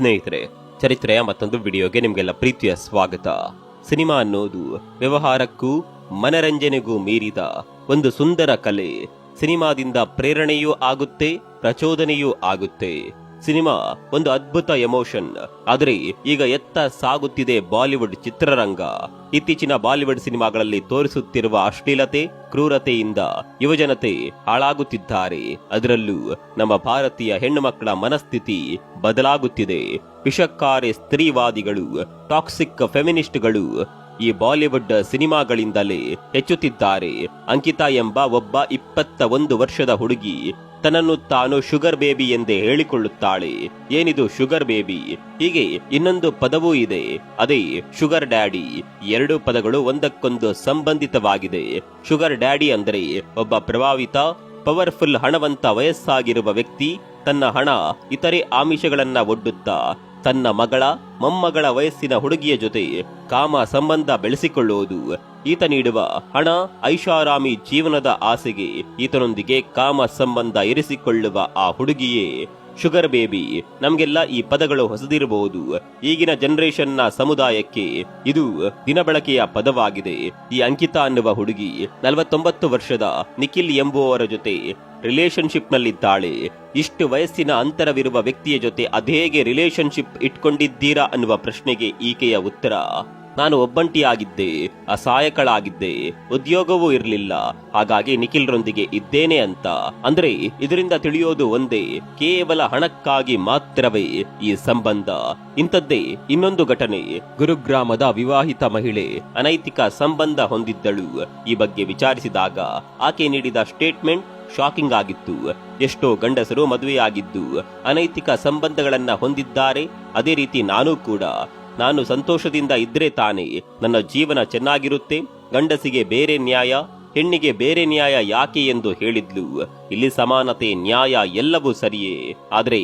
ಸ್ನೇಹಿತರೆ, ಚರಿತ್ರೆಯ ಮತ್ತೊಂದು ವಿಡಿಯೋಗೆ ನಿಮಗೆಲ್ಲ ಪ್ರೀತಿಯ ಸ್ವಾಗತ. ಸಿನಿಮಾ ಅನ್ನೋದು ವ್ಯವಹಾರಕ್ಕೂ ಮನರಂಜನೆಗೂ ಮೀರಿದ ಒಂದು ಸುಂದರ ಕಲೆ. ಸಿನಿಮಾದಿಂದ ಪ್ರೇರಣೆಯೂ ಆಗುತ್ತೆ, ಪ್ರಚೋದನೆಯೂ ಆಗುತ್ತೆ. ಸಿನಿಮಾ ಒಂದು ಅದ್ಭುತ ಎಮೋಷನ್. ಆದರೆ ಈಗ ಎತ್ತ ಸಾಗುತ್ತಿದೆ ಬಾಲಿವುಡ್ ಚಿತ್ರರಂಗ. ಇತ್ತೀಚಿನ ಬಾಲಿವುಡ್ ಸಿನಿಮಾಗಳಲ್ಲಿ ತೋರಿಸುತ್ತಿರುವ ಅಶ್ಲೀಲತೆ, ಕ್ರೂರತೆಯಿಂದ ಯುವಜನತೆ ಹಾಳಾಗುತ್ತಿದ್ದಾರೆ. ಅದರಲ್ಲೂ ನಮ್ಮ ಭಾರತೀಯ ಹೆಣ್ಣು ಮಕ್ಕಳ ಮನಸ್ಥಿತಿ ಬದಲಾಗುತ್ತಿದೆ. ವಿಷಕಾರಿ ಸ್ತ್ರೀವಾದಿಗಳು, ಟಾಕ್ಸಿಕ್ ಫೆಮಿನಿಸ್ಟ್ಗಳು ಈ ಬಾಲಿವುಡ್ ಸಿನಿಮಾಗಳಿಂದಲೇ ಹೆಚ್ಚುತ್ತಿದ್ದಾರೆ. ಅಂಕಿತಾ ಎಂಬ ಒಬ್ಬ ಇಪ್ಪತ್ತ ಒಂದು ವರ್ಷದ ಹುಡುಗಿ ತನ್ನನ್ನು ತಾನು ಶುಗರ್ ಬೇಬಿ ಎಂದೇ ಹೇಳಿಕೊಳ್ಳುತ್ತಾಳೆ. ಏನಿದು ಶುಗರ್ ಬೇಬಿ? ಹೀಗೆ ಇನ್ನೊಂದು ಪದವೂ ಇದೆ. ಅದೇ ಶುಗರ್ ಡ್ಯಾಡಿ. ಎರಡು ಪದಗಳು ಒಂದಕ್ಕೊಂದು ಸಂಬಂಧಿತವಾಗಿದೆ. ಶುಗರ್ ಡ್ಯಾಡಿ ಅಂದರೆ ಒಬ್ಬ ಪ್ರಭಾವಿತ, ಪವರ್ಫುಲ್ ಹಣವಂತ ವಯಸ್ಸಾಗಿರುವ ವ್ಯಕ್ತಿ, ತನ್ನ ಹಣ, ಇತರೆ ಆಮಿಷಗಳನ್ನ ಒಡ್ಡುತ್ತಾ ತನ್ನ ಮಗಳ, ಮೊಮ್ಮಗಳ ವಯಸ್ಸಿನ ಹುಡುಗಿಯ ಜೊತೆ ಕಾಮ ಸಂಬಂಧ ಬೆಳೆಸಿಕೊಳ್ಳುವುದು. ಈತ ನೀಡುವ ಹಣ ಐಷಾರಾಮಿ ಜೀವನದ ಆಸೆಗೆ ಈತನೊಂದಿಗೆ ಕಾಮ ಸಂಬಂಧ ಇರಿಸಿಕೊಳ್ಳುವ ಆ ಹುಡುಗಿಯೇ ಶುಗರ್ ಬೇಬಿ. ನಮಗೆಲ್ಲ ಈ ಪದಗಳು ಹೊಸದಿರಬಹುದು. ಈಗಿನ ಜನರೇಷನ್ನ ಸಮುದಾಯಕ್ಕೆ ಇದು ದಿನಬಳಕೆಯ ಪದವಾಗಿದೆ. ಈ ಅಂಕಿತಾ ಅನ್ನುವ ಹುಡುಗಿ ನಲವತ್ತೊಂಬತ್ತು ವರ್ಷದ ನಿಖಿಲ್ ಎಂಬುವವರ ಜೊತೆ ರಿಲೇಶನ್ಶಿಪ್ ನಲ್ಲಿದ್ದಾಳೆ ಇಷ್ಟು ವಯಸ್ಸಿನ ಅಂತರವಿರುವ ವ್ಯಕ್ತಿಯ ಜೊತೆ ಅದೇಗೆ ರಿಲೇಶನ್ಶಿಪ್ ಇಟ್ಕೊಂಡಿದ್ದೀರಾ ಅನ್ನುವ ಪ್ರಶ್ನೆಗೆ ಈಕೆಯ ಉತ್ತರ, ನಾನು ಒಬ್ಬಂಟಿಯಾಗಿದ್ದೆ, ಅಸಹಾಯಕಳಾಗಿದ್ದೆ, ಉದ್ಯೋಗವೂ ಇರಲಿಲ್ಲ, ಹಾಗಾಗಿ ನಿಖಿಲ್ರೊಂದಿಗೆ ಇದ್ದೇನೆ ಅಂತ. ಅಂದ್ರೆ ಇದರಿಂದ ತಿಳಿಯೋದು ಒಂದೇ, ಕೇವಲ ಹಣಕ್ಕಾಗಿ ಮಾತ್ರವೇ ಈ ಸಂಬಂಧ. ಇಂಥದ್ದೇ ಇನ್ನೊಂದು ಘಟನೆ. ಗುರುಗ್ರಾಮದ ವಿವಾಹಿತ ಮಹಿಳೆ ಅನೈತಿಕ ಸಂಬಂಧ ಹೊಂದಿದ್ದಳು. ಈ ಬಗ್ಗೆ ವಿಚಾರಿಸಿದಾಗ ಆಕೆ ನೀಡಿದ ಸ್ಟೇಟ್ಮೆಂಟ್ ಶಾಕಿಂಗ್ ಆಗಿತ್ತು. ಎಷ್ಟೋ ಗಂಡಸರು ಮದುವೆಯಾಗಿದ್ದು, ಅನೈತಿಕ ಸಂಬಂಧಗಳನ್ನ ಹೊಂದಿದ್ದಾರೆ. ಅದೇ ರೀತಿ ನಾನು ಕೂಡ. ನಾನು ಸಂತೋಷದಿಂದ ಇದ್ರೆ ತಾನೇ ನನ್ನ ಜೀವನ ಚೆನ್ನಾಗಿರುತ್ತೆ. ಗಂಡಸಿಗೆ ಬೇರೆ ನ್ಯಾಯ, ಹೆಣ್ಣಿಗೆ ಬೇರೆ ನ್ಯಾಯ ಯಾಕೆ ಎಂದು ಹೇಳಿದ್ಲು. ಇಲ್ಲಿ ಸಮಾನತೆ, ನ್ಯಾಯ ಎಲ್ಲವೂ ಸರಿಯೇ. ಆದರೆ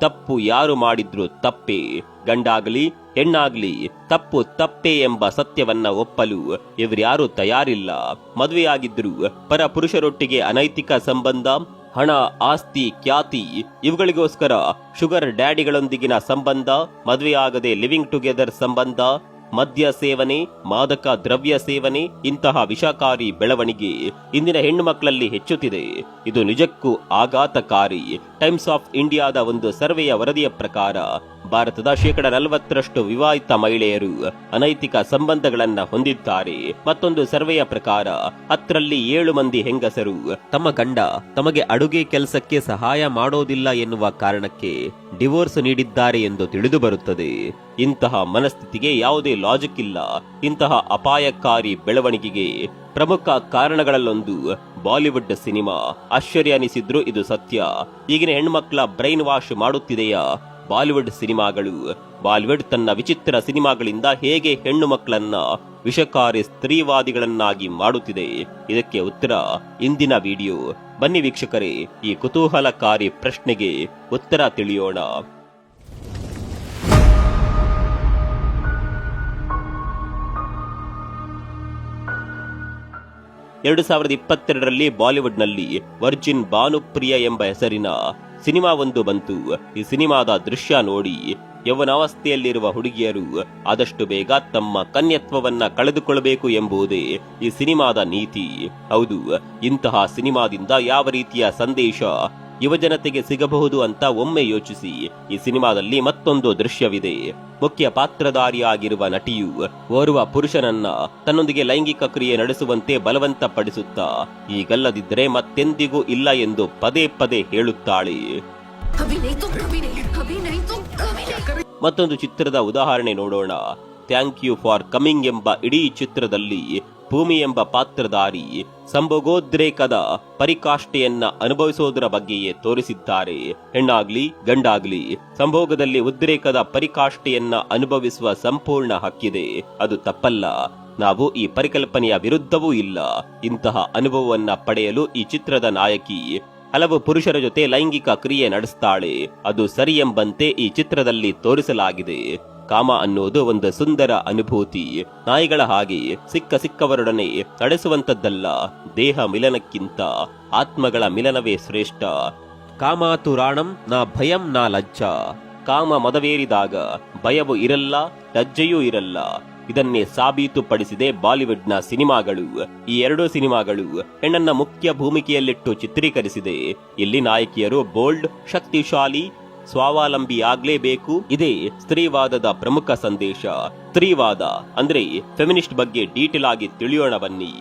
ತಪ್ಪು ಯಾರು ಮಾಡಿದ್ರು ತಪ್ಪೇ. ಗಂಡಾಗಲಿ, ಹೆಣ್ಣಾಗ್ಲಿ, ತಪ್ಪು ತಪ್ಪೇ ಎಂಬ ಸತ್ಯವನ್ನ ಒಪ್ಪಲು ಇವರ್ಯಾರು ತಯಾರಿಲ್ಲ. ಮದುವೆಯಾಗಿದ್ರು ಪರ ಪುರುಷರೊಟ್ಟಿಗೆ ಅನೈತಿಕ ಸಂಬಂಧ, ಹಣ, ಆಸ್ತಿ, ಖ್ಯಾತಿ ಇವುಗಳಿಗೋಸ್ಕರ ಶುಗರ್ ಡ್ಯಾಡಿಗಳೊಂದಿಗಿನ ಸಂಬಂಧ, ಮದುವೆಯಾಗದೆ ಲಿವಿಂಗ್ ಟುಗೆದರ್ ಸಂಬಂಧ ಮದ್ಯ ಸೇವನೆ, ಮಾದಕ ದ್ರವ್ಯ ಸೇವನೆ ಇಂತಹ ವಿಷಕಾರಿ ಬೆಳವಣಿಗೆ ಇಂದಿನ ಹೆಣ್ಣು ಮಕ್ಕಳಲ್ಲಿ ಹೆಚ್ಚುತ್ತಿದೆ. ಇದು ನಿಜಕ್ಕೂ ಆಘಾತಕಾರಿ. ಟೈಮ್ಸ್ ಆಫ್ ಇಂಡಿಯಾದ ಒಂದು ಸರ್ವೆಯ ವರದಿಯ ಪ್ರಕಾರ ಭಾರತದ ಶೇಕಡ ನಲವತ್ತರಷ್ಟು ವಿವಾಹಿತ ಮಹಿಳೆಯರು ಅನೈತಿಕ ಸಂಬಂಧಗಳನ್ನು ಹೊಂದಿದ್ದಾರೆ. ಮತ್ತೊಂದು ಸರ್ವೆಯ ಪ್ರಕಾರ, ಹತ್ತರಲ್ಲಿ ಏಳು ಮಂದಿ ಹೆಂಗಸರು ತಮ್ಮ ಗಂಡ ತಮಗೆ ಅಡುಗೆ ಕೆಲಸಕ್ಕೆ ಸಹಾಯ ಮಾಡೋದಿಲ್ಲ ಎನ್ನುವ ಕಾರಣಕ್ಕೆ ಡಿವೋರ್ಸ್ ನೀಡಿದ್ದಾರೆ ಎಂದು ತಿಳಿದು ಬರುತ್ತದೆ ಇಂತಹ ಮನಸ್ಥಿತಿಗೆ ಯಾವುದೇ ಲಾಜಿಕ್ ಇಲ್ಲ. ಇಂತಹ ಅಪಾಯಕಾರಿ ಬೆಳವಣಿಗೆಗೆ ಪ್ರಮುಖ ಕಾರಣಗಳಲ್ಲೊಂದು ಬಾಲಿವುಡ್ ಸಿನಿಮಾ. ಆಶ್ಚರ್ಯ ಅನಿಸಿದ್ರು ಇದು ಸತ್ಯ. ಈಗಿನ ಹೆಣ್ಮಕ್ಳ ಬ್ರೈನ್ ವಾಶ್ ಮಾಡುತ್ತಿದೆಯಾ? ಬಾಲಿವುಡ್ ಸಿನಿಮಾಗಳು. ಬಾಲಿವುಡ್ ತನ್ನ ವಿಚಿತ್ರ ಸಿನಿಮಾಗಳಿಂದ ಹೇಗೆ ಹೆಣ್ಣು ಮಕ್ಕಳನ್ನ ವಿಷಕಾರಿ ಸ್ತ್ರೀವಾದಿಗಳನ್ನಾಗಿ ಮಾಡುತ್ತಿದೆ? ಇದಕ್ಕೆ ಉತ್ತರ ಇಂದಿನ ವಿಡಿಯೋ. ಬನ್ನಿ ವೀಕ್ಷಕರೇ, ಈ ಕುತೂಹಲಕಾರಿ ಪ್ರಶ್ನೆಗೆ ಉತ್ತರ ತಿಳಿಯೋಣ. ಎರಡು ಸಾವಿರದ ಇಪ್ಪತ್ತೆರಡರಲ್ಲಿ ಬಾಲಿವುಡ್ನಲ್ಲಿ ವರ್ಜಿನ್ ಭಾನುಪ್ರಿಯ ಎಂಬ ಹೆಸರಿನ ಸಿನಿಮಾ ಒಂದು ಬಂತು. ಈ ಸಿನಿಮಾದ ದೃಶ್ಯ ನೋಡಿ ಯೌವನಾವಸ್ಥೆಯಲ್ಲಿರುವ ಹುಡುಗಿಯರು ಆದಷ್ಟು ಬೇಗ ತಮ್ಮ ಕನ್ಯತ್ವವನ್ನ ಕಳೆದುಕೊಳ್ಳಬೇಕು ಎಂಬುದೇ ಈ ಸಿನಿಮಾದ ನೀತಿ. ಹೌದು, ಇಂತಹ ಸಿನಿಮಾದಿಂದ ಯಾವ ರೀತಿಯ ಸಂದೇಶ ಯುವಜನತೆಗೆ ಸಿಗಬಹುದು ಅಂತ ಒಮ್ಮೆ ಯೋಚಿಸಿ. ಈ ಸಿನಿಮಾದಲ್ಲಿ ಮತ್ತೊಂದು ದೃಶ್ಯವಿದೆ. ಮುಖ್ಯ ಪಾತ್ರಧಾರಿಯಾಗಿರುವ ನಟಿಯು ಓರ್ವ ಪುರುಷನನ್ನ ತನ್ನೊಂದಿಗೆ ಲೈಂಗಿಕ ಕ್ರಿಯೆ ನಡೆಸುವಂತೆ ಬಲವಂತಪಡಿಸುತ್ತಾ ಈಗಲ್ಲದಿದ್ದರೆ ಮತ್ತೆಂದಿಗೂ ಇಲ್ಲ ಎಂದು ಪದೇ ಪದೇ ಹೇಳುತ್ತಾಳೆ. ಮತ್ತೊಂದು ಚಿತ್ರದ ಉದಾಹರಣೆ ನೋಡೋಣ. ಥ್ಯಾಂಕ್ ಯು ಫಾರ್ ಕಮಿಂಗ್ ಎಂಬ ಇಡೀ ಚಿತ್ರದಲ್ಲಿ ಭೂಮಿ ಎಂಬ ಪಾತ್ರಧಾರಿ ಸಂಭೋಗೋದ್ರೇಕದ ಪರಿಕಾಷ್ಠೆಯನ್ನ ಅನುಭವಿಸುವುದರ ಬಗ್ಗೆಯೇ ತೋರಿಸಿದ್ದಾರೆ. ಹೆಣ್ಣಾಗ್ಲಿ, ಗಂಡಾಗ್ಲಿ, ಸಂಭೋಗದಲ್ಲಿ ಉದ್ರೇಕದ ಪರಿಕಾಷ್ಠೆಯನ್ನ ಅನುಭವಿಸುವ ಸಂಪೂರ್ಣ ಹಕ್ಕಿದೆ. ಅದು ತಪ್ಪಲ್ಲ. ನಾವು ಈ ಪರಿಕಲ್ಪನೆಯ ವಿರುದ್ಧವೂ ಇಲ್ಲ. ಇಂತಹ ಅನುಭವವನ್ನ ಪಡೆಯಲು ಈ ಚಿತ್ರದ ನಾಯಕಿ ಹಲವು ಪುರುಷರ ಜೊತೆ ಲೈಂಗಿಕ ಕ್ರಿಯೆ ನಡೆಸ್ತಾಳೆ. ಅದು ಸರಿ ಎಂಬಂತೆ ಈ ಚಿತ್ರದಲ್ಲಿ ತೋರಿಸಲಾಗಿದೆ. ಕಾಮ ಅನ್ನೋದು ಒಂದು ಸುಂದರ ಅನುಭೂತಿ. ನಾಯಿಗಳ ಹಾಗೆ ಸಿಕ್ಕ ಸಿಕ್ಕವರೊಡನೆ ನಡೆಸುವಂತದ್ದಲ್ಲ ದೇಹ ಮಿಲನಕ್ಕಿಂತ ಆತ್ಮಗಳ ಮಿಲನವೇ ಶ್ರೇಷ್ಠ. ಕಾಮಾತುರಾಣಂ ನಾ ಭಯಂ ನಾ ಲಜ್ಜ. ಕಾಮ ಮದವೇರಿದಾಗ ಭಯವು ಇರಲ್ಲ, ಲಜ್ಜೆಯೂ ಇರಲ್ಲ. ಇದನ್ನೇ ಸಾಬೀತುಪಡಿಸಿದೆ ಬಾಲಿವುಡ್ನ ಸಿನಿಮಾಗಳು. ಈ ಎರಡೂ ಸಿನಿಮಾಗಳು ಹೆಣ್ಣನ್ನ ಮುಖ್ಯ ಭೂಮಿಕೆಯಲ್ಲಿಟ್ಟು ಚಿತ್ರೀಕರಿಸಿದೆ. ಇಲ್ಲಿ ನಾಯಕಿಯರು ಬೋಲ್ಡ್, ಶಕ್ತಿಶಾಲಿ ಸ್ವಾವಲಂಬಿಯಾಗ್ಲೇಬೇಕು ಇದೇ ಸ್ತ್ರೀವಾದದ ಪ್ರಮುಖ ಸಂದೇಶ. ಸ್ತ್ರೀವಾದ ಅಂದ್ರೆ ಫೆಮಿನಿಸ್ಟ್ ಬಗ್ಗೆ ಡೀಟೇಲ್ ಆಗಿ ತಿಳಿಯೋಣ ಬನ್ನಿ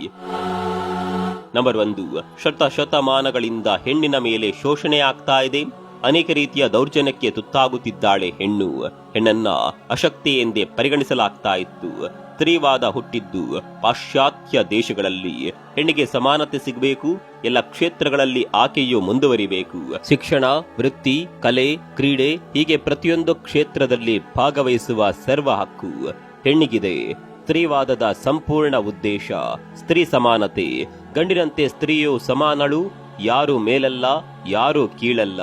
ನಂಬರ್ ಒಂದು, ಶತ ಶತಮಾನಗಳಿಂದ ಹೆಣ್ಣಿನ ಮೇಲೆ ಶೋಷಣೆ ಆಗ್ತಾ ಇದೆ. ಅನೇಕ ರೀತಿಯ ದೌರ್ಜನ್ಯಕ್ಕೆ ತುತ್ತಾಗುತ್ತಿದ್ದಾಳೆ ಹೆಣ್ಣು. ಹೆಣ್ಣನ್ನ ಅಶಕ್ತಿ ಎಂದೇ ಪರಿಗಣಿಸಲಾಗ್ತಾ ಇತ್ತು. ಸ್ತ್ರೀವಾದ ಹುಟ್ಟಿದ್ದು ಪಾಶ್ಚಾತ್ಯ ದೇಶಗಳಲ್ಲಿ. ಹೆಣ್ಣಿಗೆ ಸಮಾನತೆ ಸಿಗಬೇಕು, ಎಲ್ಲ ಕ್ಷೇತ್ರಗಳಲ್ಲಿ ಆಕೆಯು ಮುಂದುವರಿಬೇಕು. ಶಿಕ್ಷಣ, ವೃತ್ತಿ, ಕಲೆ, ಕ್ರೀಡೆ ಹೀಗೆ ಪ್ರತಿಯೊಂದು ಕ್ಷೇತ್ರದಲ್ಲಿ ಭಾಗವಹಿಸುವ ಸರ್ವ ಹಕ್ಕು ಹೆಣ್ಣಿಗಿದೆ. ಸ್ತ್ರೀವಾದದ ಸಂಪೂರ್ಣ ಉದ್ದೇಶ ಸ್ತ್ರೀ ಸಮಾನತೆ. ಗಂಡಿನಂತೆ ಸ್ತ್ರೀಯು ಸಮಾನಳು ಯಾರು ಮೇಲಲ್ಲ, ಯಾರು ಕೀಳಲ್ಲ.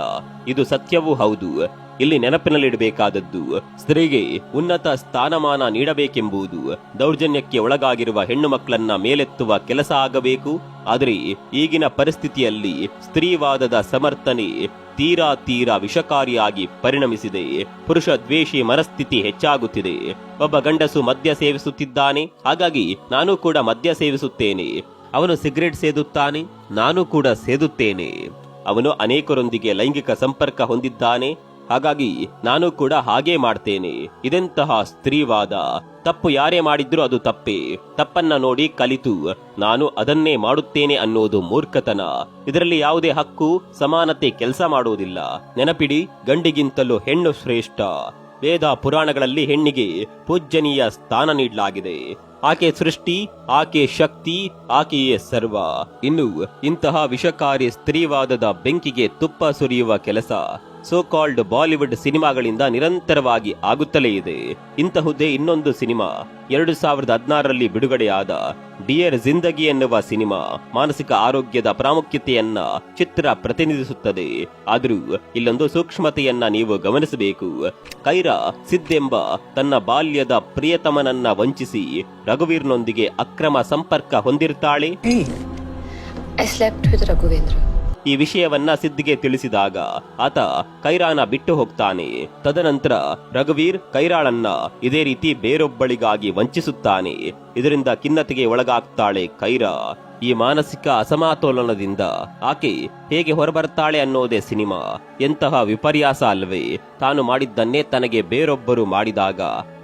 ಇದು ಸತ್ಯವೂ ಹೌದು. ಇಲ್ಲಿ ನೆನಪಿನಲ್ಲಿಡಬೇಕಾದದ್ದು, ಸ್ತ್ರೀಗೆ ಉನ್ನತ ಸ್ಥಾನಮಾನ ನೀಡಬೇಕೆಂಬುದು, ದೌರ್ಜನ್ಯಕ್ಕೆ ಒಳಗಾಗಿರುವ ಹೆಣ್ಣು ಮಕ್ಕಳನ್ನ ಮೇಲೆತ್ತುವ ಕೆಲಸ ಆಗಬೇಕು. ಆದರೆ ಈಗಿನ ಪರಿಸ್ಥಿತಿಯಲ್ಲಿ ಸ್ತ್ರೀವಾದದ ಸಮರ್ಥನೆ ತೀರಾ ತೀರಾ ವಿಷಕಾರಿಯಾಗಿ ಪರಿಣಮಿಸಿದೆ. ಪುರುಷ ದ್ವೇಷಿ ಮನಸ್ಥಿತಿ ಹೆಚ್ಚಾಗುತ್ತಿದೆ. ಒಬ್ಬ ಗಂಡಸು ಮದ್ಯ ಸೇವಿಸುತ್ತಿದ್ದಾನೆ. ಹಾಗಾಗಿ ನಾನು ಕೂಡ ಮದ್ಯ ಸೇವಿಸುತ್ತೇನೆ. ಅವನು ಸಿಗರೇಟ್ ಸೇದುತ್ತಾನೆ, ನಾನು ಕೂಡ ಸೇದುತ್ತೇನೆ. ಅವನು ಅನೇಕರೊಂದಿಗೆ ಲೈಂಗಿಕ ಸಂಪರ್ಕ ಹೊಂದಿದ್ದಾನೆ, ಹಾಗಾಗಿ ನಾನು ಕೂಡ ಹಾಗೇ ಮಾಡ್ತೇನೆ. ಇದೆಂತಹ ಸ್ತ್ರೀವಾದ, ತಪ್ಪು ಯಾರೇ ಮಾಡಿದ್ರೂ ಅದು ತಪ್ಪೇ, ತಪ್ಪನ್ನ ನೋಡಿ ಕಲಿತು, ನಾನು ಅದನ್ನೇ ಮಾಡುತ್ತೇನೆ ಅನ್ನೋದು ಮೂರ್ಖತನ. ಇದರಲ್ಲಿ ಯಾವುದೇ ಹಕ್ಕು, ಸಮಾನತೆ ಕೆಲಸ ಮಾಡುವುದಿಲ್ಲ. ನೆನಪಿಡಿ, ಗಂಡಿಗಿಂತಲೂ ಹೆಣ್ಣು ಶ್ರೇಷ್ಠ. ವೇದ ಪುರಾಣಗಳಲ್ಲಿ ಹೆಣ್ಣಿಗೆ ಪೂಜ್ಯನೀಯ ಸ್ಥಾನ ನೀಡಲಾಗಿದೆ. ಆಕೆ ಸೃಷ್ಟಿ ಆಕೆ ಶಕ್ತಿ ಆಕೆಯೇ ಸರ್ವ. ಇನ್ನು ಇಂತಹ ವಿಷಕಾರಿ ಸ್ತ್ರೀವಾದದ ಬೆಂಕಿಗೆ ತುಪ್ಪ ಸುರಿಯುವ ಕೆಲಸ. ಸೋ ಕಾಲ್ಡ್ ಬಾಲಿವುಡ್ ಸಿನಿಮಾಗಳಿಂದ ನಿರಂತರವಾಗಿ ಆಗುತ್ತಲೇ ಇದೆ. ಇಂತಹುದೇ ಇನ್ನೊಂದು ಸಿನಿಮಾ, ಎರಡು ಸಾವಿರದ ಹದಿನಾರರಲ್ಲಿ ಬಿಡುಗಡೆಯಾದ ಡಿಯರ್ ಜಿಂದಗಿ ಎನ್ನುವ ಸಿನಿಮಾ, ಮಾನಸಿಕ ಆರೋಗ್ಯದ ಪ್ರಾಮುಖ್ಯತೆಯನ್ನ ಚಿತ್ರ ಪ್ರತಿನಿಧಿಸುತ್ತದೆ. ಆದರೂ ಇಲ್ಲೊಂದು ಸೂಕ್ಷ್ಮತೆಯನ್ನ ನೀವು ಗಮನಿಸಬೇಕು. ಕೈರಾ ಸಿದ್ದೆಂಬ ತನ್ನ ಬಾಲ್ಯದ ಪ್ರಿಯತಮನನ್ನ ವಂಚಿಸಿ ರಘುವೀರ್ನೊಂದಿಗೆ ಅಕ್ರಮ ಸಂಪರ್ಕ ಹೊಂದಿರ್ತಾಳೆ. ಈ ವಿಷಯವನ್ನ ಸಿದ್ಧಿಗೆ ತಿಳಿಸಿದಾಗ ಆತ ಕೈರಾನ ಬಿಟ್ಟು ಹೋಗ್ತಾನೆ. ತದನಂತರ ರಘುವೀರ್ ಕೈರಾಳನ್ನ ಇದೇ ರೀತಿ ಬೇರೊಬ್ಬಳಿಗಾಗಿ ವಂಚಿಸುತ್ತಾನೆ. ಇದರಿಂದ ಖಿನ್ನತೆಗೆ ಒಳಗಾಗ್ತಾಳೆ ಕೈರಾ. ಈ ಮಾನಸಿಕ ಅಸಮತೋಲನದಿಂದ ಆಕೆ ಹೇಗೆ ಹೊರಬರ್ತಾಳೆ ಅನ್ನೋದೇ ಸಿನಿಮಾ. ಎಂತಹ ವಿಪರ್ಯಾಸ ಅಲ್ವೇ. ತಾನು ಮಾಡಿದ್ದನ್ನೇ ತನಗೆ ಬೇರೊಬ್ಬರು ಮಾಡಿದಾಗ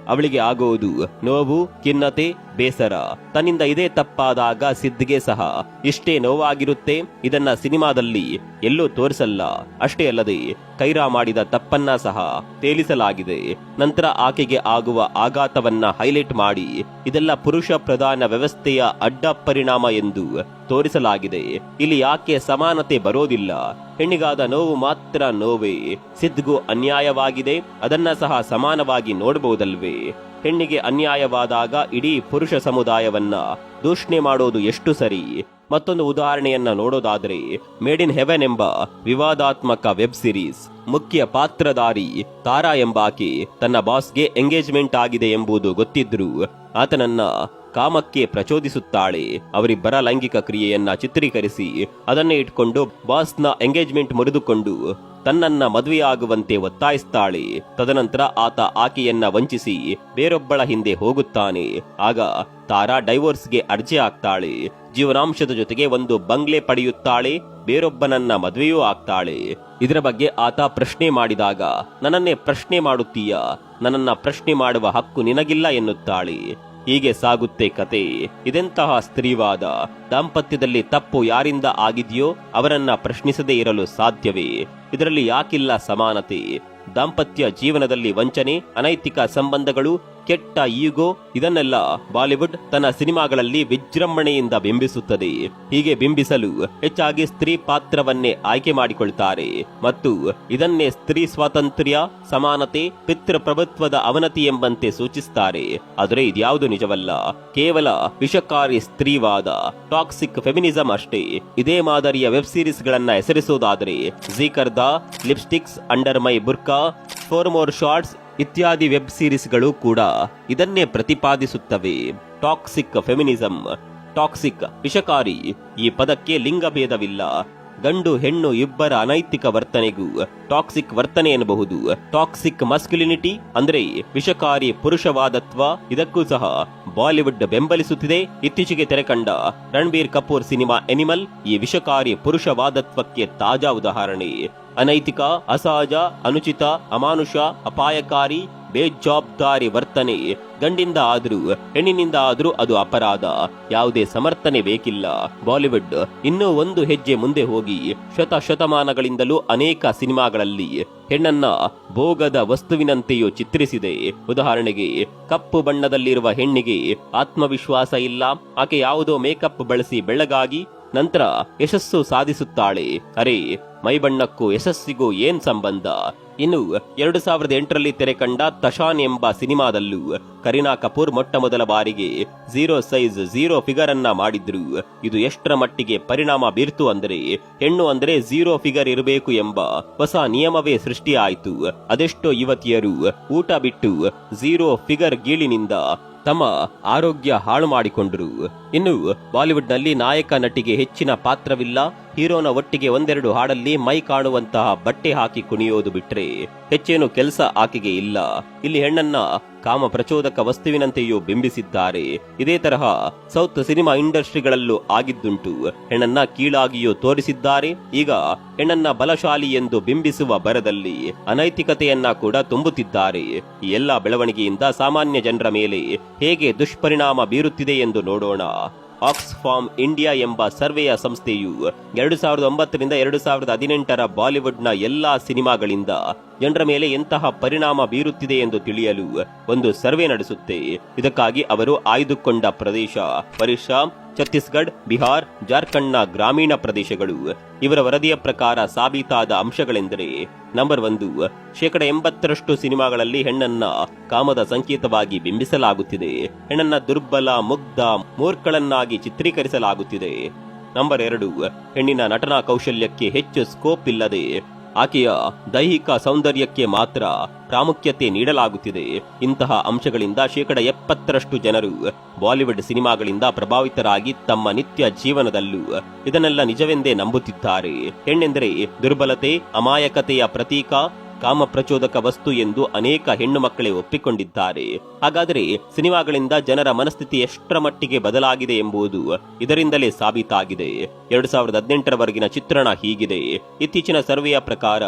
ಅವಳಿಗೆ ಆಗುವುದು ನೋವು, ಖಿನ್ನತೆ ಬೇಸರ. ತನ್ನಿಂದ ಇದೇ ತಪ್ಪಾದಾಗ ಸಿದ್ಧಿಗೆ ಸಹ ಇಷ್ಟೇ ನೋವಾಗಿರುತ್ತೆ. ಇದನ್ನ ಸಿನಿಮಾದಲ್ಲಿ ಎಲ್ಲೂ ತೋರಿಸಲ್ಲ. ಅಷ್ಟೇ ಅಲ್ಲದೆ, ಕೈರಾ ಮಾಡಿದ ತಪ್ಪನ್ನ ಸಹ ತೇಲಿಸಲಾಗಿದೆ. ನಂತರ ಆಕೆಗೆ ಆಗುವ ಆಘಾತವನ್ನ ಹೈಲೈಟ್ ಮಾಡಿ, ಇದೆಲ್ಲ ಪುರುಷ ಪ್ರಧಾನ ವ್ಯವಸ್ಥೆಯ ಅಡ್ಡ ಪರಿಣಾಮ ಎಂದು ತೋರಿಸಲಾಗಿದೆ. ಇಲ್ಲಿ ಯಾಕೆ ಸಮಾನತೆ ಬರೋದಿಲ್ಲ? ಹೆಣ್ಣಿಗಾದ ನೋವು ಮಾತ್ರ ನೋವೇ. ಸಿದ್ಗು ಅನ್ಯಾಯವಾಗಿದೆ. ಅದನ್ನ ಸಹ ಸಮಾನವಾಗಿ ನೋಡಬಹುದಲ್ವೇ ಹೆಣ್ಣಿಗೆ ಅನ್ಯಾಯವಾದಾಗ ಇಡೀ ಪುರುಷ ಸಮುದಾಯವನ್ನ ದೂಷಣೆ ಮಾಡೋದು ಎಷ್ಟು ಸರಿ? ಮತ್ತೊಂದು ಉದಾಹರಣೆಯನ್ನ ನೋಡೋದಾದ್ರೆ ಮೇಡ್ ಇನ್ ಹೆವೆನ್ ಎಂಬ ವಿವಾದಾತ್ಮಕ ವೆಬ್ ಸಿರೀಸ್, ಮುಖ್ಯ ಪಾತ್ರಧಾರಿ ತಾರಾ ಎಂಬಾಕೆ ತನ್ನ ಬಾಸ್ಗೆ ಎಂಗೇಜ್ಮೆಂಟ್ ಆಗಿದೆ ಎಂಬುದು ಗೊತ್ತಿದ್ರು, ಆತನನ್ನ ಕಾಮಕ್ಕೆ ಪ್ರಚೋದಿಸುತ್ತಾಳೆ. ಅವರಿಬ್ಬರ ಲೈಂಗಿಕ ಕ್ರಿಯೆಯನ್ನ ಚಿತ್ರೀಕರಿಸಿ, ಅದನ್ನೇ ಇಟ್ಕೊಂಡು ಬಾಸ್ನ ಎಂಗೇಜ್ಮೆಂಟ್ ಮುರಿದುಕೊಂಡು ತನ್ನನ್ನ ಮದುವೆಯಾಗುವಂತೆ ಒತ್ತಾಯಿಸ್ತಾಳೆ. ತದನಂತರ ಆತ ಆಕೆಯನ್ನ ವಂಚಿಸಿ ಬೇರೊಬ್ಬಳ ಹಿಂದೆ ಹೋಗುತ್ತಾನೆ. ಆಗ ತಾರಾ ಡೈವೋರ್ಸ್ಗೆ ಅರ್ಜಿ ಹಾಕ್ತಾಳೆ. ಜೀವನಾಂಶದ ಜೊತೆಗೆ ಒಂದು ಬಂಗ್ಲೆ ಪಡೆಯುತ್ತಾಳೆ. ಬೇರೊಬ್ಬನನ್ನ ಮದುವೆಯೂ ಆಗ್ತಾಳೆ. ಇದರ ಬಗ್ಗೆ ಆತ ಪ್ರಶ್ನೆ ಮಾಡಿದಾಗ, ನನ್ನನ್ನೇ ಪ್ರಶ್ನೆ ಮಾಡುತ್ತೀಯ? ನನ್ನನ್ನ ಪ್ರಶ್ನೆ ಮಾಡುವ ಹಕ್ಕು ನಿನಗಿಲ್ಲ ಎನ್ನುತ್ತಾಳೆ. ಹೀಗೆ ಸಾಗುತ್ತೆ ಕತೆ. ಇದೆಂತಹ ಸ್ತ್ರೀವಾದ? ದಾಂಪತ್ಯದಲ್ಲಿ ತಪ್ಪು ಯಾರಿಂದ ಆಗಿದೆಯೋ ಅವರನ್ನ ಪ್ರಶ್ನಿಸದೇ ಇರಲು ಸಾಧ್ಯವೇ? ಇದರಲ್ಲಿ ಯಾಕಿಲ್ಲ ಸಮಾನತೆ? ದಾಂಪತ್ಯ ಜೀವನದಲ್ಲಿ ವಂಚನೆ, ಅನೈತಿಕ ಸಂಬಂಧಗಳು ಕೆಟ್ಟ ಈಗೋ ಇದನ್ನೆಲ್ಲ ಬಾಲಿವುಡ್ ತನ್ನ ಸಿನಿಮಾಗಳಲ್ಲಿ ವಿಜೃಂಭಣೆಯಿಂದ ಬಿಂಬಿಸುತ್ತದೆ. ಹೀಗೆ ಬಿಂಬಿಸಲು ಹೆಚ್ಚಾಗಿ ಸ್ತ್ರೀ ಪಾತ್ರವನ್ನೇ ಆಯ್ಕೆ ಮಾಡಿಕೊಳ್ತಾರೆ. ಮತ್ತು ಇದನ್ನೇ ಸ್ತ್ರೀ ಸ್ವಾತಂತ್ರ್ಯ, ಸಮಾನತೆ, ಪಿತೃಪ್ರಭುತ್ವದ ಅವನತಿ ಎಂಬಂತೆ ಸೂಚಿಸುತ್ತಾರೆ ಆದರೆ ಇದ್ಯಾವುದು ನಿಜವಲ್ಲ. ಕೇವಲ ವಿಷಕಾರಿ ಸ್ತ್ರೀವಾದ, ಟಾಕ್ಸಿಕ್ ಫೆಮಿನಿಸಂ ಅಷ್ಟೇ. ಇದೇ ಮಾದರಿಯ ವೆಬ್ ಸೀರೀಸ್ ಗಳನ್ನ ಹೆಸರಿಸುವುದಾದರೆ ಜೀಕರ್ದ lipsticks, under my burqa, four more shots ಇತ್ಯಾದಿ ವೆಬ್ ಸೀರೀಸ್ಗಳು ಕೂಡ ಇದನ್ನೇ ಪ್ರತಿಪಾದಿಸುತ್ತವೆ. ಟಾಕ್ಸಿಕ್ ಫೆಮಿನಿಸಂ, ಟಾಕ್ಸಿಕ್ ವಿಷಕಾರಿ ಈ ಪದಕ್ಕೆ ಲಿಂಗಭೇದವಿಲ್ಲ ಗಂಡು, ಹೆಣ್ಣು ಇಬ್ಬರ ಅನೈತಿಕ ವರ್ತನೆಗೂ ಟಾಕ್ಸಿಕ್ ವರ್ತನೆ ಎನ್ನಬಹುದು. ಟಾಕ್ಸಿಕ್ ಮಸ್ಕ್ಯುಲಿನಿಟಿ ಅಂದ್ರೆ ವಿಷಕಾರಿ ಪುರುಷವಾದತ್ವ ಇದಕ್ಕೂ ಸಹ ಬಾಲಿವುಡ್ ಬೆಂಬಲಿಸುತ್ತಿದೆ. ಇತ್ತೀಚೆಗೆ ತೆರೆಕಂಡ ರಣಬೀರ್ ಕಪೂರ್ ಸಿನಿಮಾ ಎನಿಮಲ್ ಈ ವಿಷಕಾರಿ ಪುರುಷವಾದತ್ವಕ್ಕೆ ತಾಜಾ ಉದಾಹರಣೆ. ಅನೈತಿಕ, ಅಸಹಜ, ಅನುಚಿತ, ಅಮಾನುಷ, ಅಪಾಯಕಾರಿ, ಬೇಜವಾಬ್ದಾರಿ ವರ್ತನೆ. ಗಂಡಿಂದ ಆದರೂ, ಹೆಣ್ಣಿನಿಂದ ಆದರೂ ಅದು ಅಪರಾಧ. ಯಾವುದೇ ಸಮರ್ಥನೆ ಬೇಕಿಲ್ಲ. ಬಾಲಿವುಡ್ ಇನ್ನೂ ಒಂದು ಹೆಜ್ಜೆ ಮುಂದೆ ಹೋಗಿ ಶತ ಶತಮಾನಗಳಿಂದಲೂ ಅನೇಕ ಸಿನಿಮಾಗಳಲ್ಲಿ ಹೆಣ್ಣನ್ನ ಭೋಗದ ವಸ್ತುವಿನಂತೆಯೂ ಚಿತ್ರಿಸಿದೆ. ಉದಾಹರಣೆಗೆ, ಕಪ್ಪು ಬಣ್ಣದಲ್ಲಿರುವ ಹೆಣ್ಣಿಗೆ ಆತ್ಮವಿಶ್ವಾಸ ಇಲ್ಲ. ಆಕೆ ಯಾವುದೋ ಮೇಕಪ್ ಬಳಸಿ ಬೆಳ್ಳಗಾಗಿ ನಂತರ ಯಶಸ್ಸು ಸಾಧಿಸುತ್ತಾಳೆ. ಅರೆ ಮೈಬಣ್ಣಕ್ಕೂ ಯಶಸ್ಸಿಗೂ ಏನ್ ಸಂಬಂಧ? ಇನ್ನು ಎರಡು ಸಾವಿರದ ಎಂಟರಲ್ಲಿ ತೆರೆ ಕಂಡ ತಶಾನ್ ಎಂಬ ಸಿನಿಮಾದಲ್ಲೂ ಕರೀನಾ ಕಪೂರ್ ಮೊಟ್ಟ ಮೊದಲ ಬಾರಿಗೆ ಜೀರೋ ಸೈಜ್ ಜೀರೋ ಫಿಗರ್ ಅನ್ನ ಮಾಡಿದ್ರು. ಇದು ಎಷ್ಟರ ಮಟ್ಟಿಗೆ ಪರಿಣಾಮ ಬೀರ್ತು ಅಂದರೆ ಹೆಣ್ಣು ಅಂದರೆ ಝೀರೋ ಫಿಗರ್ ಇರಬೇಕು ಎಂಬ ಹೊಸ ನಿಯಮವೇ ಸೃಷ್ಟಿಯಾಯಿತು. ಅದೆಷ್ಟೋ ಯುವತಿಯರು ಊಟ ಬಿಟ್ಟು ಜೀರೋ ಫಿಗರ್ ಗೀಳಿನಿಂದ ತಮ್ಮ ಆರೋಗ್ಯ ಹಾಳು ಮಾಡಿಕೊಂಡರು ಇನ್ನು ಬಾಲಿವುಡ್ನಲ್ಲಿ ನಾಯಕ ನಟಿಗೆ ಹೆಚ್ಚಿನ ಪಾತ್ರವಿಲ್ಲ. ಹೀರೋನ ಒಟ್ಟಿಗೆ ಒಂದೆರಡು ಹಾಡಲ್ಲಿ ಮೈ ಕಾಣುವಂತಹ ಬಟ್ಟೆ ಹಾಕಿ ಕುಣಿಯೋದು ಬಿಟ್ರೆ ಹೆಚ್ಚೇನು ಕೆಲಸ ಆಕೆಗೆ ಇಲ್ಲ. ಇಲ್ಲಿ ಹೆಣ್ಣನ್ನ ಕಾಮ ಪ್ರಚೋದಕ ವಸ್ತುವಿನಂತೆಯೂ ಬಿಂಬಿಸಿದ್ದಾರೆ. ಇದೇ ತರಹ ಸೌತ್ ಸಿನಿಮಾ ಇಂಡಸ್ಟ್ರಿಗಳಲ್ಲೂ ಆಗಿದ್ದುಂಟು. ಹೆಣ್ಣನ್ನ ಕೀಳಾಗಿಯೂ ತೋರಿಸಿದ್ದಾರೆ. ಈಗ ಹೆಣ್ಣನ್ನ ಬಲಶಾಲಿ ಎಂದು ಬಿಂಬಿಸುವ ಬರದಲ್ಲಿ ಅನೈತಿಕತೆಯನ್ನ ಕೂಡ ತುಂಬುತ್ತಿದ್ದಾರೆ. ಈ ಎಲ್ಲಾ ಬೆಳವಣಿಗೆಯಿಂದ ಸಾಮಾನ್ಯ ಜನರ ಮೇಲೆ ಹೇಗೆ ದುಷ್ಪರಿಣಾಮ ಬೀರುತ್ತಿದೆ ಎಂದು ನೋಡೋಣ. ಆಕ್ಸ್ಫಾರ್ಮ್ ಇಂಡಿಯಾ ಎಂಬ ಸರ್ವೆಯ ಸಂಸ್ಥೆಯು ಎರಡು ಸಾವಿರದ ಒಂಬತ್ತರಿಂದ ಎರಡು ಸಾವಿರದ ಹದಿನೆಂಟರ ಬಾಲಿವುಡ್ನ ಎಲ್ಲಾ ಸಿನಿಮಾಗಳಿಂದ ಜನರ ಮೇಲೆ ಎಂತಹ ಪರಿಣಾಮ ಬೀರುತ್ತಿದೆ ಎಂದು ತಿಳಿಯಲು ಒಂದು ಸರ್ವೆ ನಡೆಸುತ್ತೆ. ಇದಕ್ಕಾಗಿ ಅವರು ಆಯ್ದುಕೊಂಡ ಪ್ರದೇಶ ಒರಿಸ್ಸಾ ಛತ್ತೀಸ್ಗಢ, ಬಿಹಾರ್, ಜಾರ್ಖಂಡ್ನ ಗ್ರಾಮೀಣ ಪ್ರದೇಶಗಳು. ಇವರ ವರದಿಯ ಪ್ರಕಾರ ಸಾಬೀತಾದ ಅಂಶಗಳೆಂದರೆ, ನಂಬರ್ ಒಂದು, ಶೇಕಡ ಎಂಬತ್ತರಷ್ಟು ಸಿನಿಮಾಗಳಲ್ಲಿ ಹೆಣ್ಣನ್ನ ಕಾಮದ ಸಂಕೇತವಾಗಿ ಬಿಂಬಿಸಲಾಗುತ್ತಿದೆ. ಹೆಣ್ಣನ್ನ ದುರ್ಬಲ, ಮುಗ್ಧ, ಮೂರ್ಖಳನ್ನಾಗಿ ಚಿತ್ರೀಕರಿಸಲಾಗುತ್ತಿದೆ. ನಂಬರ್ ಎರಡು, ಹೆಣ್ಣಿನ ನಟನಾ ಕೌಶಲ್ಯಕ್ಕೆ ಹೆಚ್ಚು ಸ್ಕೋಪ್ ಇಲ್ಲದೆ ಆಕೆಯ ದೈಹಿಕ ಸೌಂದರ್ಯಕ್ಕೆ ಮಾತ್ರ ಪ್ರಾಮುಖ್ಯತೆ ನೀಡಲಾಗುತ್ತಿದೆ. ಇಂತಹ ಅಂಶಗಳಿಂದ ಶೇಕಡ ಎಪ್ಪತ್ತರಷ್ಟು ಜನರು ಬಾಲಿವುಡ್ ಸಿನಿಮಾಗಳಿಂದ ಪ್ರಭಾವಿತರಾಗಿ ತಮ್ಮ ನಿತ್ಯ ಜೀವನದಲ್ಲೂ ಇದನ್ನೆಲ್ಲ ನಿಜವೆಂದೇ ನಂಬುತ್ತಿದ್ದಾರೆ. ಹೆಣ್ಣೆಂದರೆ ದುರ್ಬಲತೆ, ಅಮಾಯಕತೆಯ ಪ್ರತೀಕ ಕಾಮ ಪ್ರಚೋದಕ ವಸ್ತು ಎಂದು ಅನೇಕ ಹೆಣ್ಣು ಮಕ್ಕಳೇ ಒಪ್ಪಿಕೊಂಡಿದ್ದಾರೆ. ಹಾಗಾದರೆ ಸಿನಿಮಾಗಳಿಂದ ಜನರ ಮನಸ್ಥಿತಿ ಎಷ್ಟರ ಮಟ್ಟಿಗೆ ಬದಲಾಗಿದೆ ಎಂಬುದು ಇದರಿಂದಲೇ ಸಾಬೀತಾಗಿದೆ. ಎರಡು ಸಾವಿರದ ಹದಿನೆಂಟರವರೆಗಿನ ಚಿತ್ರಣ ಹೀಗಿದೆ. ಇತ್ತೀಚಿನ ಸರ್ವೆಯ ಪ್ರಕಾರ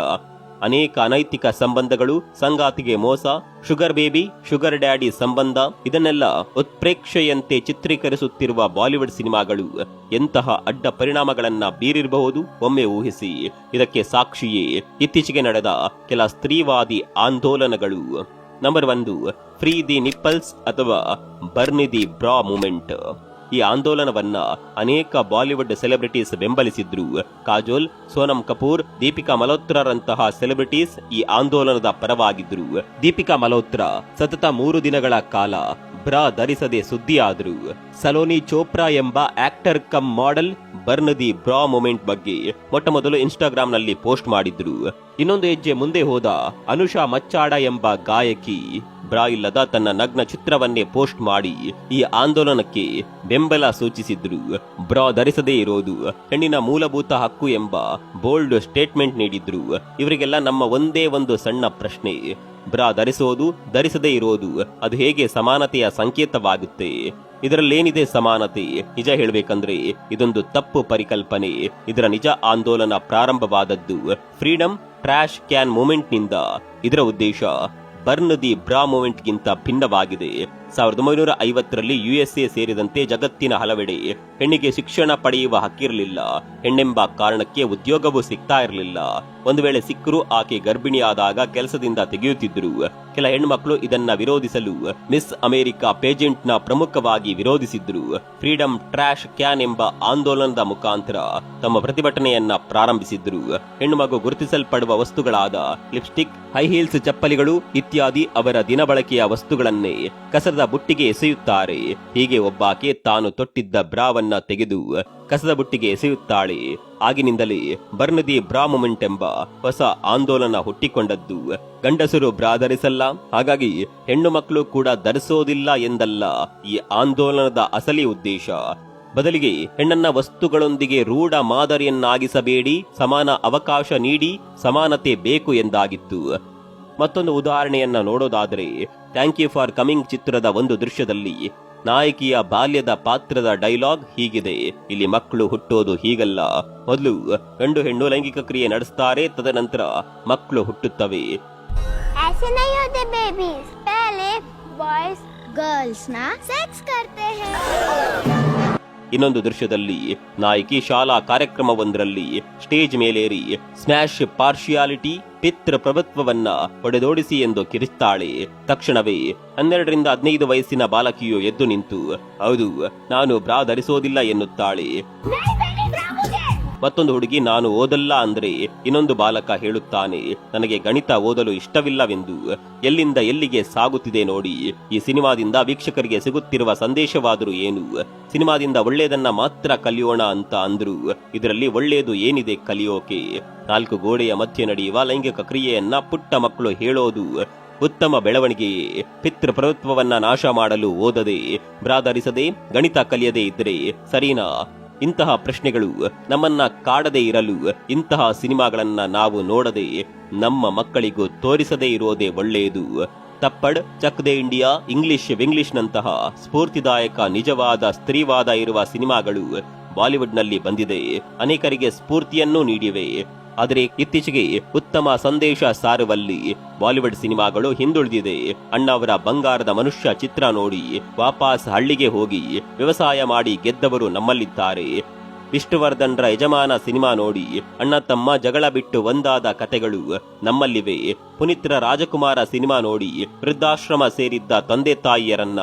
ಅನೇಕ ಅನೈತಿಕ ಸಂಬಂಧಗಳು, ಸಂಗಾತಿಗೆ ಮೋಸ, ಶುಗರ್ ಬೇಬಿ, ಶುಗರ್ ಡ್ಯಾಡಿ ಸಂಬಂಧ, ಇದನ್ನೆಲ್ಲ ಉತ್ಪ್ರೇಕ್ಷೆಯಂತೆ ಚಿತ್ರೀಕರಿಸುತ್ತಿರುವ ಬಾಲಿವುಡ್ ಸಿನಿಮಾಗಳು. ಎಂತಹ ಅಡ್ಡ ಪರಿಣಾಮಗಳನ್ನ ಬೀರಿರಬಹುದು, ಒಮ್ಮೆ ಊಹಿಸಿ. ಇದಕ್ಕೆ ಸಾಕ್ಷಿಯೇ ಇತ್ತೀಚೆಗೆ ನಡೆದ ಕೆಲ ಸ್ತ್ರೀವಾದಿ ಆಂದೋಲನಗಳು. ನಂಬರ್ ಒಂದು ಫ್ರೀ ದಿ ನಿಪ್ಪಲ್ಸ್ ಅಥವಾ ಬರ್ನಿ ದಿ ಬ್ರಾ ಮೂಮೆಂಟ್ ಈ ಆಂದೋಲನವನ್ನ ಅನೇಕ ಬಾಲಿವುಡ್ ಸೆಲೆಬ್ರಿಟೀಸ್ ಬೆಂಬಲಿಸಿದ್ರು. ಕಾಜೋಲ್, ಸೋನಂ ಕಪೂರ್, ದೀಪಿಕಾ ಮಲ್ಹೋತ್ರರಂತಹ ಸೆಲೆಬ್ರಿಟೀಸ್ ಈ ಆಂದೋಲನದ ಪರವಾಗಿದ್ರು. ದೀಪಿಕಾ ಮಲ್ಹೋತ್ರ ಸತತ ಮೂರು ದಿನಗಳ ಕಾಲ ಬ್ರಾ ಧರಿಸದೆ ಸುದ್ದಿಯಾದ್ರು. ಸಲೋನಿ ಚೋಪ್ರಾ ಎಂಬ actor cum model burn the bra movement ಬಗ್ಗೆ ಮೊಟ್ಟ ಮೊದಲು ಇನ್ಸ್ಟಾಗ್ರಾಮ್ನಲ್ಲಿ ಪೋಸ್ಟ್ ಮಾಡಿದ್ರು. ಇನ್ನೊಂದು ಹೆಜ್ಜೆ ಮುಂದೆ ಹೋದ ಅನುಷಾ ಮಚ್ಚಾಡ ಎಂಬ ಗಾಯಕಿ ಬ್ರಾ ಇಲ್ಲದ ತನ್ನ ನಗ್ನ ಚಿತ್ರವನ್ನೇ ಪೋಸ್ಟ್ ಮಾಡಿ ಈ ಆಂದೋಲನಕ್ಕೆ ಬೆಂಬಲ ಸೂಚಿಸಿದ್ರು. ಬ್ರಾ ಧರಿಸದೇ ಇರೋದು, ಹೆಣ್ಣಿನ ಮೂಲಭೂತ ಹಕ್ಕು ಎಂಬ ಬೋಲ್ಡ್ ಸ್ಟೇಟ್ಮೆಂಟ್ ನೀಡಿದ್ರು. ಇವರಿಗೆಲ್ಲ ನಮ್ಮ ಒಂದೇ ಒಂದು ಸಣ್ಣ ಪ್ರಶ್ನೆ. ಬ್ರಾ ಧರಿಸೋದು, ಧರಿಸದೇ ಇರೋದು, ಅದು ಹೇಗೆ ಸಮಾನತೆಯ ಸಂಕೇತವಾಗುತ್ತೆ? ಇದರಲ್ಲೇನಿದೆ ಸಮಾನತೆ? ನಿಜ ಹೇಳಬೇಕಂದ್ರೆ ಇದೊಂದು ತಪ್ಪು ಪರಿಕಲ್ಪನೆ. ಇದರ ನಿಜ ಆಂದೋಲನ ಪ್ರಾರಂಭವಾದದ್ದು ಫ್ರೀಡಂ ಟ್ರಾಶ್ ಕ್ಯಾನ್ ಮೂಮೆಂಟ್ನಿಂದ. ಇದರ ಉದ್ದೇಶ ಬರ್ನ್ ದಿ ಬ್ರಾ ಮೂಮೆಂಟ್ಗಿಂತ ಭಿನ್ನವಾಗಿದೆ. ಸಾವಿರದ ಒಂಬೈನೂರ ಐವತ್ತರಲ್ಲಿ ಯುಎಸ್ಎ ಸೇರಿದಂತೆ ಜಗತ್ತಿನ ಹಲವೆಡೆ ಹೆಣ್ಣಿಗೆ ಶಿಕ್ಷಣ ಪಡೆಯುವ ಹಕ್ಕಿರಲಿಲ್ಲ. ಹೆಣ್ಣೆಂಬ ಕಾರಣಕ್ಕೆ ಉದ್ಯೋಗವೂ ಸಿಗ್ತಾ ಇರಲಿಲ್ಲ. ಒಂದು ವೇಳೆ ಸಿಕ್ಕರು ಆಕೆ ಗರ್ಭಿಣಿಯಾದಾಗ ಕೆಲಸದಿಂದ ತೆಗೆಯುತ್ತಿದ್ದರು. ಕೆಲ ಹೆಣ್ಮಕ್ಳು ಇದನ್ನ ವಿರೋಧಿಸಲು ಮಿಸ್ ಅಮೆರಿಕಾ ಪೇಜೆಂಟ್ನ ಪ್ರಮುಖವಾಗಿ ವಿರೋಧಿಸಿದ್ರು. ಫ್ರೀಡಂ ಟ್ರಾಶ್ ಕ್ಯಾನ್ ಎಂಬ ಆಂದೋಲನದ ಮುಖಾಂತರ ತಮ್ಮ ಪ್ರತಿಭಟನೆಯನ್ನ ಪ್ರಾರಂಭಿಸಿದ್ರು. ಹೆಣ್ಣುಮಗು ಗುರುತಿಸಲ್ಪಡುವ ವಸ್ತುಗಳಾದ ಲಿಪ್ಸ್ಟಿಕ್, ಹೈ ಹೀಲ್ಸ್ ಚಪ್ಪಲಿಗಳು ಇತ್ಯಾದಿ ಅವರ ದಿನಬಳಕೆಯ ವಸ್ತುಗಳನ್ನೇ ಕಸದ ಬುಟ್ಟಿಗೆ ಎಸೆಯುತ್ತಾರೆ. ಹೀಗೆ ಒಬ್ಬಾಕೆ ತಾನು ತೊಟ್ಟಿದ್ದ ಬ್ರಾವನ್ನ ತೆಗೆದು ಕಸದ ಬುಟ್ಟಿಗೆ ಎಸೆಯುತ್ತಾಳೆ. ಆಗಿನಿಂದಲೇ ಬರ್ನದಿ ಬ್ರಾ ಮೂಮೆಂಟ್ ಎಂಬ ಹೊಸ ಆಂದೋಲನ ಹುಟ್ಟಿಕೊಂಡದ್ದು. ಗಂಡಸರು ಬ್ರಾ ಧರಿಸಲ್ಲ ಹಾಗಾಗಿ ಹೆಣ್ಣು ಮಕ್ಕಳು ಕೂಡ ಧರಿಸೋದಿಲ್ಲ ಎಂದಲ್ಲ ಈ ಆಂದೋಲನದ ಅಸಲಿ ಉದ್ದೇಶ. ಬದಲಿಗೆ ಹೆಣ್ಣನ್ನ ವಸ್ತುಗಳೊಂದಿಗೆ ರೂಢ ಮಾದರಿಯನ್ನಾಗಿಸಬೇಡಿ, ಸಮಾನ ಅವಕಾಶ ನೀಡಿ, ಸಮಾನತೆ ಬೇಕು ಎಂದಾಗಿತ್ತು. ಮತ್ತೊಂದು ಉದಾಹರಣೆಯನ್ನ ನೋಡೋದಾದ್ರೆ ಥ್ಯಾಂಕ್ ಯು ಫಾರ್ ಕಮಿಂಗ್ ಚಿತ್ರದ ಒಂದು ದೃಶ್ಯದಲ್ಲಿ, ನಾಯಕಿಯ ಬಾಲ್ಯದ ಪಾತ್ರದ ಡೈಲಾಗ್ ಹೀಗಿದೆ. ಇಲ್ಲಿ ಮಕ್ಕಳು ಹುಟ್ಟೋದು ಹೀಗಲ್ಲ. ಮೊದಲು ಗಂಡು ಹೆಣ್ಣು ಲೈಂಗಿಕ ಕ್ರಿಯೆ ನಡೆಸ್ತಾರೆ, ತದನಂತರ ಮಕ್ಕಳು ಹುಟ್ಟುತ್ತವೆ. ಬಾಯ್ಸ್ ಗರ್ಲ್ಸ್ನ ಸೆಕ್ಸ್ ಕರ್ತೆ ಹೇ. ಇನ್ನೊಂದು ದೃಶ್ಯದಲ್ಲಿ ನಾಯಕಿ ಶಾಲಾ ಕಾರ್ಯಕ್ರಮವೊಂದರಲ್ಲಿ ಸ್ಟೇಜ್ ಮೇಲೇರಿ ಸ್ಮ್ಯಾಶ್ ಪಾರ್ಶಿಯಾಲಿಟಿ ಪಿತೃಪ್ರಭುತ್ವವನ್ನ ಹೊಡೆದೋಡಿಸಿ ಎಂದು ಕಿರಿಸ್ತಾಳೆ. ತಕ್ಷಣವೇ ಹನ್ನೆರಡರಿಂದ ಹದಿನೈದು ವಯಸ್ಸಿನ ಬಾಲಕಿಯು ಎದ್ದು ನಿಂತು, ಹೌದು, ನಾನು ಬ್ರಾ ಧರಿಸೋದಿಲ್ಲ ಎನ್ನುತ್ತಾಳೆ. ಮತ್ತೊಂದು ಹುಡುಗಿ, ನಾನು ಓದಲ್ಲ ಅಂದ್ರೆ ಇನ್ನೊಂದು ಬಾಲಕ ಹೇಳುತ್ತಾನೆ. ನನಗೆ ಗಣಿತ ಓದಲು ಇಷ್ಟವಿಲ್ಲವೆಂದು. ಎಲ್ಲಿಂದ ಎಲ್ಲಿಗೆ ಸಾಗುತ್ತಿದೆ ನೋಡಿ. ಈ ಸಿನಿಮಾದಿಂದ ವೀಕ್ಷಕರಿಗೆ ಸಿಗುತ್ತಿರುವ ಸಂದೇಶವಾದರೂ ಏನು? ಸಿನಿಮಾದಿಂದ ಒಳ್ಳೆಯದನ್ನ ಮಾತ್ರ ಕಲಿಯೋಣ ಅಂತ ಅಂದ್ರು. ಇದರಲ್ಲಿ ಒಳ್ಳೆಯದು ಏನಿದೆ ಕಲಿಯೋಕೆ? ನಾಲ್ಕು ಗೋಡೆಯ ಮಧ್ಯೆ ನಡೆಯುವ ಲೈಂಗಿಕ ಕ್ರಿಯೆಯನ್ನ ಪುಟ್ಟ ಮಕ್ಕಳು ಹೇಳೋದು ಉತ್ತಮ ಬೆಳವಣಿಗೆಯೇ ಪಿತೃಪ್ರಭುತ್ವವನ್ನ ನಾಶ ಮಾಡಲು ಓದದೆ, ಬ್ರಾದರಿಸದೆ, ಗಣಿತ ಕಲಿಯದೆ ಇದ್ರೆ ಸರಿನಾ? ಇಂತಹ ಪ್ರಶ್ನೆಗಳು ನಮ್ಮನ್ನ ಕಾಡದೇ ಇರಲು, ಇಂತಹ ಸಿನಿಮಾಗಳನ್ನ ನಾವು ನೋಡದೆ ನಮ್ಮ ಮಕ್ಕಳಿಗೂ ತೋರಿಸದೇ ಇರೋದೇ ಒಳ್ಳೆಯದು. ತಪ್ಪಡ್ ಚಕ್ ದೇ ಇಂಡಿಯಾ, ಇಂಗ್ಲಿಷ್ ವಿಂಗ್ಲಿಷ್ನಂತಹ ಸ್ಫೂರ್ತಿದಾಯಕ, ನಿಜವಾದ, ಸ್ತ್ರೀವಾದ ಇರುವ ಸಿನಿಮಾಗಳು ಬಾಲಿವುಡ್ನಲ್ಲಿ ಬಂದಿದೆ. ಅನೇಕರಿಗೆ ಸ್ಫೂರ್ತಿಯನ್ನೂ ನೀಡಿವೆ. ಆದರೆ ಇತ್ತೀಚೆಗೆ ಉತ್ತಮ ಸಂದೇಶ ಸಾರುವಲ್ಲಿ ಬಾಲಿವುಡ್ ಸಿನಿಮಾಗಳು ಹಿಂದುಳಿದಿದೆ. ಅಣ್ಣವರ ಬಂಗಾರದ ಮನುಷ್ಯ ಚಿತ್ರ ನೋಡಿ ವಾಪಸ್ ಹಳ್ಳಿಗೆ ಹೋಗಿ ವ್ಯವಸಾಯ ಮಾಡಿ ಗೆದ್ದವರು ನಮ್ಮಲ್ಲಿದ್ದಾರೆ. ವಿಷ್ಣುವರ್ಧನ್ರ ಯಜಮಾನ ಸಿನಿಮಾ ನೋಡಿ ಅಣ್ಣ ತಮ್ಮ ಜಗಳ ಬಿಟ್ಟು ಒಂದಾದ ಕತೆಗಳು ನಮ್ಮಲ್ಲಿವೆ. ಪುನಿತ್ರ ರಾಜಕುಮಾರ ಸಿನಿಮಾ ನೋಡಿ ವೃದ್ಧಾಶ್ರಮ ಸೇರಿದ್ದ ತಂದೆ ತಾಯಿಯರನ್ನ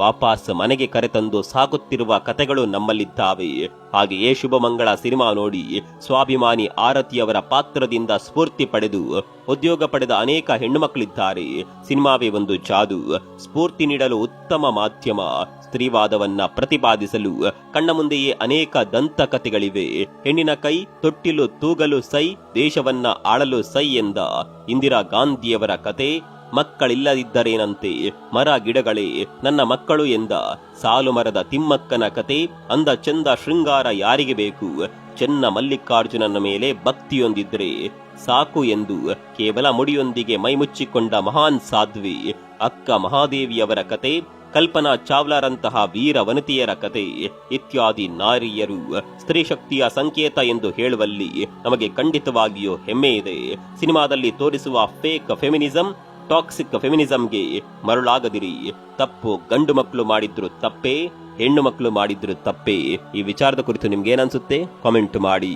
ವಾಪಸ್ ಮನೆಗೆ ಕರೆತಂದು ಸಾಗುತ್ತಿರುವ ಕತೆಗಳು ನಮ್ಮಲ್ಲಿದ್ದಾವೆ. ಹಾಗೆಯೇ ಶುಭಮಂಗಳ ಸಿನಿಮಾ ನೋಡಿ ಸ್ವಾಭಿಮಾನಿ ಆರತಿಯವರ ಪಾತ್ರದಿಂದ ಸ್ಫೂರ್ತಿ ಪಡೆದು ಉದ್ಯೋಗ ಪಡೆದ ಅನೇಕ ಹೆಣ್ಣುಮಕ್ಕಳಿದ್ದಾರೆ. ಸಿನಿಮಾವೇ ಒಂದು ಜಾದು. ಸ್ಫೂರ್ತಿ ನೀಡಲು ಉತ್ತಮ ಮಾಧ್ಯಮ. ಸ್ತ್ರೀವಾದವನ್ನ ಪ್ರತಿಪಾದಿಸಲು ಕಣ್ಣ ಮುಂದೆಯೇ ಅನೇಕ ದಂತ ಕಥೆಗಳಿವೆ. ಹೆಣ್ಣಿನ ಕೈ, ತೊಟ್ಟಿಲು, ತೂಗಲು ಸೈ, ದೇಶವನ್ನ ಆಳಲು ಸೈ ಎಂದ ಇಂದಿರಾ ಗಾಂಧಿಯವರ ಕತೆ ಮಕ್ಕಳಿಲ್ಲದಿದ್ದರೇನಂತೆ? ಮರ ಗಿಡಗಳೇ, ನನ್ನ ಮಕ್ಕಳು ಎಂದ. ಸಾಲು ಮರದ ತಿಮ್ಮಕ್ಕನ ಕತೆ, ಅಂದ ಚಂದ ಶೃಂಗಾರ ಯಾರಿಗೆ ಬೇಕು? ಚೆನ್ನ ಮಲ್ಲಿಕಾರ್ಜುನನ ಮೇಲೆ ಭಕ್ತಿಯೊಂದಿದ್ರೆ ಸಾಕು ಎಂದು ಕೇವಲ ಮುಡಿಯೊಂದಿಗೆ ಮೈಮುಚ್ಚಿಕೊಂಡ ಮಹಾನ್ ಸಾಧ್ವಿ, ಅಕ್ಕ ಮಹಾದೇವಿಯವರ ಕತೆ, ಕಲ್ಪನಾ ಚಾವ್ಲಾರಂತಹ ವೀರ ವನಿತೆಯರ ಕತೆ ಇತ್ಯಾದಿ ನಾರಿಯರು ಸ್ತ್ರೀ ಶಕ್ತಿಯ ಸಂಕೇತ ಎಂದು ಹೇಳುವಲ್ಲಿ ನಮಗೆ ಖಂಡಿತವಾಗಿಯೂ ಹೆಮ್ಮೆ ಇದೆ. ಸಿನಿಮಾದಲ್ಲಿ ತೋರಿಸುವ ಫೇಕ್ ಫೆಮಿನಿಸಂ ಟಾಕ್ಸಿಕ್ ಫೆಮಿನಿಸಂಗೆ ಮರುಳಾಗದಿರಿ. ತಪ್ಪು ಗಂಡು ಮಕ್ಕಳು ಮಾಡಿದ್ರು ತಪ್ಪೇ, ಹೆಣ್ಣು ಮಕ್ಕಳು ಮಾಡಿದ್ರು ತಪ್ಪೇ. ಈ ವಿಚಾರದ ಕುರಿತು ನಿಮ್ಗೆ ಏನನ್ಸುತ್ತೆ ಕಾಮೆಂಟ್ ಮಾಡಿ.